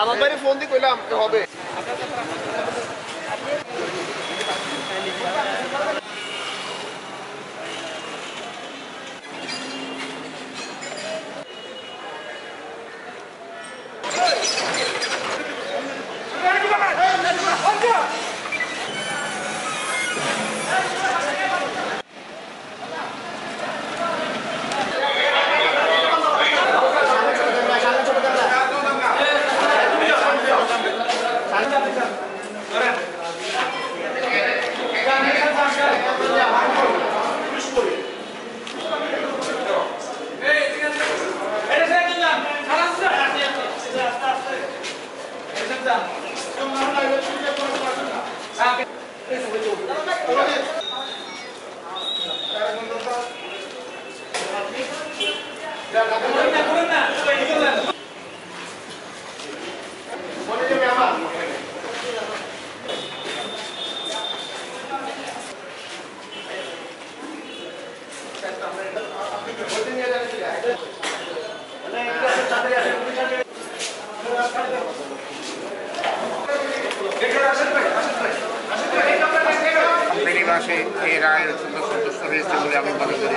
আমার বাড়ি ফোন দিয়ে কইলাম হবে। বেরিবাসে এই রায়ের অত্যন্ত সন্তুষ্ট হয়েছে বলে আমি মনে করি।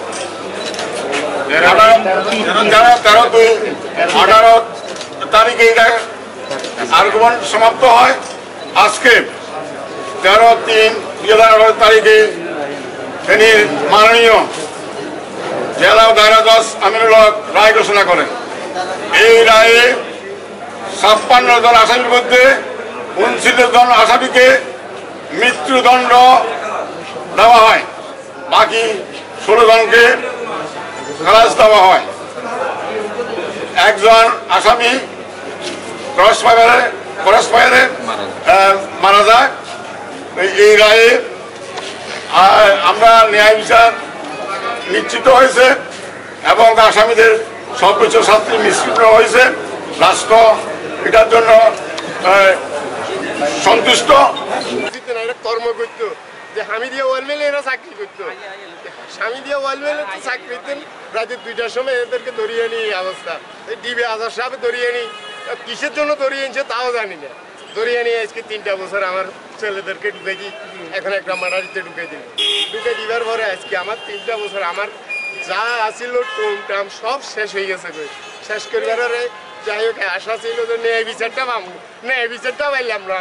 তেরো দুই আঠারো তারিখে এটা আর্গুমেন্ট সমাপ্ত হয়, আজকে তেরো তিন দুই হাজার তারিখে তিনি মাননীয় জেলা দায়রা জজ আমিনুল হক রায় ঘোষণা করেন। এই রায়ে ছাপ্পান্ন জন আসামির মধ্যে উনত্রিশ জন আসামিকে মৃত্যুদণ্ড দেওয়া হয়। বাকি ষোলো জনকে খালাস দেওয়া হয়। একজন আসামি ক্রস ফায়ারে ক্রস ফায়ারে মারা যায়। এই- রায়ে আমরা ন্যায় বিচার নিশ্চিত হয়েছে এবং আসামিদের সর্বোচ্চ শাস্তি নিশ্চিত হয়েছে। রাষ্ট্র এটার জন্য সন্তুষ্ট। করতো। যে হামি দিয়ে ওয়াল মেলে এরা চাকরি করতো। স্বামী দিয়ে ওয়াল চাকরি করতেন রাতে দুইটার সময় এদেরকে ধরিয়ে নিই অবস্থা। এই ডিবি আজার সাহেব ধরিয়ে নি কিসের জন্য ধরিয়ে নিচ্ছে তাও জানি না। ধরিয়ে নিয়ে আজকে তিনটা বছর আমার ছেলেদেরকে ঢুকে দিই এখন একটা মারারিতে ঢুকে দিই ঢুকে দিবার পরে আজকে আমার তিনটা বছর, আমার যা আসিল টুম টাম সব শেষ হয়ে গেছে শেষ করবার যাই হোক, আশা ছিল যে ন্যায় বিচারটা পাবো। ন্যায় বিচারটা পাইলাম না